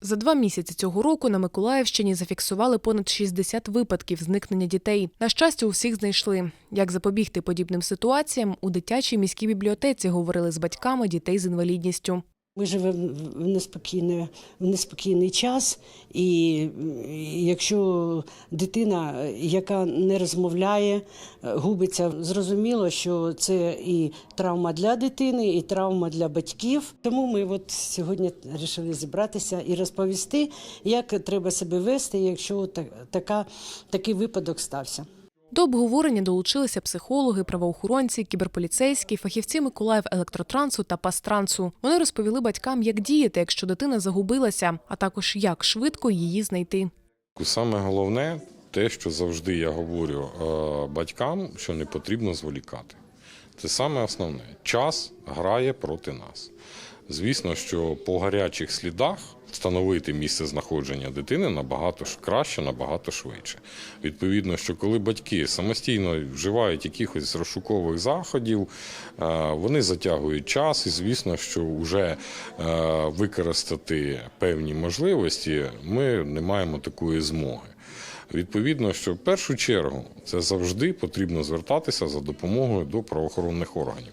За два місяці цього року на Миколаївщині зафіксували понад 60 випадків зникнення дітей. На щастя, у всіх знайшли. Як запобігти подібним ситуаціям, у дитячій міській бібліотеці говорили з батьками дітей з інвалідністю. Ми живемо в неспокійний, в неспокійний час, і якщо дитина, яка не розмовляє, губиться, зрозуміло, що це і травма для дитини, і травма для батьків. Тому ми от сьогодні вирішили зібратися і розповісти, як треба себе вести, якщо та- така, такий випадок стався. До обговорення долучилися психологи, правоохоронці, кіберполіцейські, фахівці Миколаїв електротрансу та пастрансу. Вони розповіли батькам, як діяти, якщо дитина загубилася, а також як швидко її знайти. Саме головне те, що завжди я говорю е, батькам, що не потрібно зволікати. Це саме основне. Час грає проти нас. Звісно, що по гарячих слідах встановити місце знаходження дитини набагато краще, набагато швидше. Відповідно, що коли батьки самостійно вживають якихось розшукових заходів, е, вони затягують час, і звісно, що вже е, використати певні можливості ми не маємо такої змоги. Відповідно, що в першу чергу це завжди потрібно звертатися за допомогою до правоохоронних органів.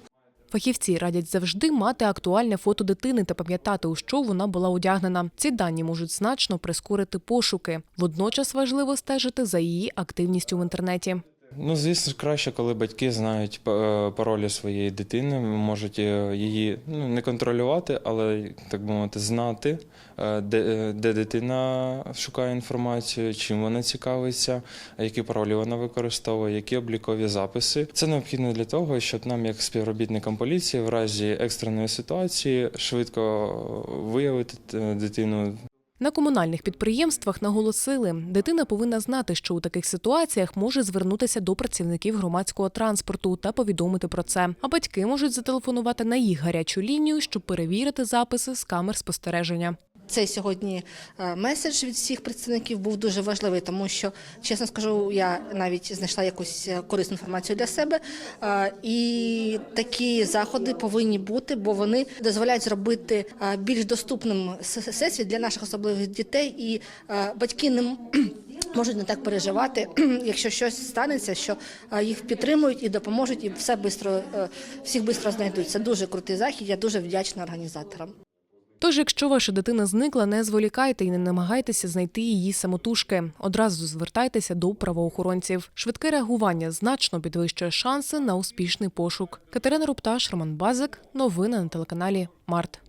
Фахівці радять завжди мати актуальне фото дитини та пам'ятати, у що вона була одягнена. Ці дані можуть значно прискорити пошуки. Водночас важливо стежити за її активністю в інтернеті. Ну, звісно краще, коли батьки знають е, паролі своєї дитини, можуть е, її ну, не контролювати, але так би мовити, знати, е, де, де дитина шукає інформацію, чим вона цікавиться, які паролі вона використовує, які облікові записи. Це необхідно для того, щоб нам, як співробітникам поліції, в разі екстреної ситуації швидко виявити дитину На комунальних підприємствах наголосили, дитина повинна знати, що у таких ситуаціях може звернутися до працівників громадського транспорту та повідомити про це. А батьки можуть зателефонувати на їх гарячу лінію, щоб перевірити записи з камер спостереження. Цей сьогодні е, меседж від всіх представників був дуже важливий, тому що, чесно скажу, я навіть знайшла якусь е, корисну інформацію для себе. Е, І такі заходи повинні бути, бо вони дозволяють зробити більш доступним с- всесвіт для наших особливих дітей, і батьки не можуть не так переживати, якщо щось станеться, що їх підтримують і допоможуть, і все бистро, е, всіх швидко знайдуть. Це дуже крутий захід. Я дуже вдячна організаторам. Тож, якщо ваша дитина зникла, не зволікайте і не намагайтеся знайти її самотужки. Одразу звертайтеся до правоохоронців. Швидке реагування значно підвищує шанси на успішний пошук. Катерина Рупташ, Роман Базик. Новини на телеканалі Март.